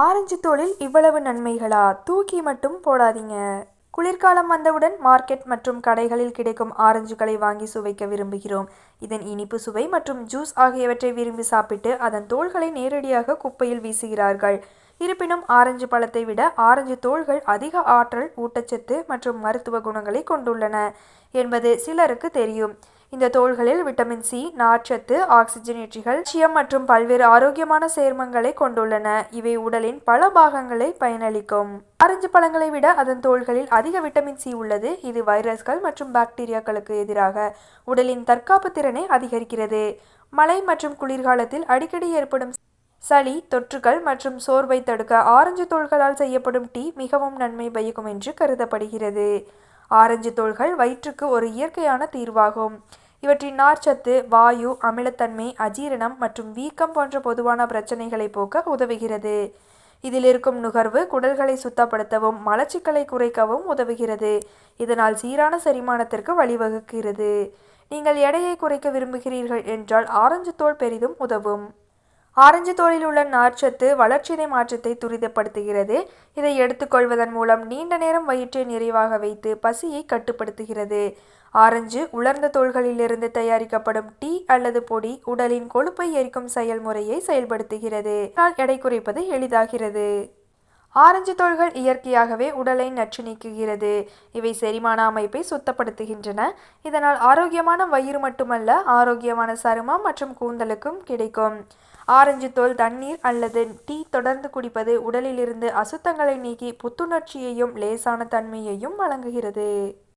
Orange தோலில் இவ்வளவு நன்மைகளா? தூக்கி மட்டும் போடாதீங்க. குளிர்காலம் வந்தவுடன் மார்க்கெட் மற்றும் கடைகளில் கிடைக்கும் ஆரஞ்சுகளை வாங்கி சுவைக்க விரும்புகிறோம். இதன் இனிப்பு சுவை மற்றும் ஜூஸ் ஆகியவற்றை விரும்பி சாப்பிட்டு அதன் தோள்களை நேரடியாக குப்பையில் வீசுகிறார்கள். இருப்பினும் ஆரஞ்சு பழத்தை விட ஆரஞ்சு தோள்கள் அதிக ஆற்றல் ஊட்டச்சத்து மற்றும் மருத்துவ குணங்களை கொண்டுள்ளன என்பது சிலருக்கு தெரியும். இந்த தோள்களில் விட்டமின் சி நார்ச்சத்து ஆக்சிஜனேற்றிகள் சியம் மற்றும் பல்வேறு ஆரோக்கியமான சேர்மங்களை கொண்டுள்ளன. இவை உடலின் பல பாகங்களை பயனளிக்கும். ஆரஞ்சு பழங்களை விட அதன் தோள்களில் அதிக விட்டமின் சி உள்ளது. இது வைரஸ்கள் மற்றும் பாக்டீரியாக்களுக்கு எதிராக உடலின் தற்காப்பு திறனை அதிகரிக்கிறது. மழை மற்றும் குளிர்காலத்தில் அடிக்கடி ஏற்படும் சளி தொற்றுகள் மற்றும் சோர்வை தடுக்க ஆரஞ்சு தோள்களால் செய்யப்படும் டீ மிகவும் நன்மை பயக்கும் என்று கருதப்படுகிறது. ஆரஞ்சு தோள்கள் வயிற்றுக்கு ஒரு இயற்கையான தீர்வாகும். இவற்றின் நார்ச்சத்து வாயு அமிலத்தன்மை அஜீரணம் மற்றும் வீக்கம் போன்ற பொதுவான பிரச்சனைகளை போக்க உதவுகிறது. இதில் இருக்கும் நுகர்வு குடல்களை சுத்தப்படுத்தவும் மலச்சிக்கலை குறைக்கவும் உதவுகிறது. இதனால் சீரான செரிமானத்திற்கு வழிவகுக்கிறது. நீங்கள் எடையை குறைக்க விரும்புகிறீர்கள் என்றால் ஆரஞ்சு தோல் பெரிதும் உதவும். ஆரஞ்சு தோலில் உள்ள நார்ச்சத்து வளர்ச்சிதை மாற்றத்தை துரிதப்படுத்துகிறது. இதை எடுத்துக்கொள்வதன் மூலம் நீண்ட நேரம் வயிற்றை நிறைவாக வைத்து பசியை கட்டுப்படுத்துகிறது. ஆரஞ்சு உலர்ந்த தோள்களிலிருந்து தயாரிக்கப்படும் டீ அல்லது பொடி உடலின் கொழுப்பை எரிக்கும் செயல்முறையை செயல்படுத்துகிறது. எடை குறைப்பது எளிதாகிறது. ஆரஞ்சு தோள்கள் இயற்கையாகவே உடலை நச்சு நீக்குகிறது. இவை செரிமான அமைப்பை சுத்தப்படுத்துகின்றன. இதனால் ஆரோக்கியமான வயிறு மட்டுமல்ல ஆரோக்கியமான சருமம் மற்றும் கூந்தலுக்கும் கிடைக்கும். ஆரஞ்சு தோல் தண்ணீர் அல்லது டீ தொடர்ந்து குடிப்பது உடலிலிருந்து அசுத்தங்களை நீக்கி புத்துணர்ச்சியையும் லேசான தன்மையையும் வழங்குகிறது.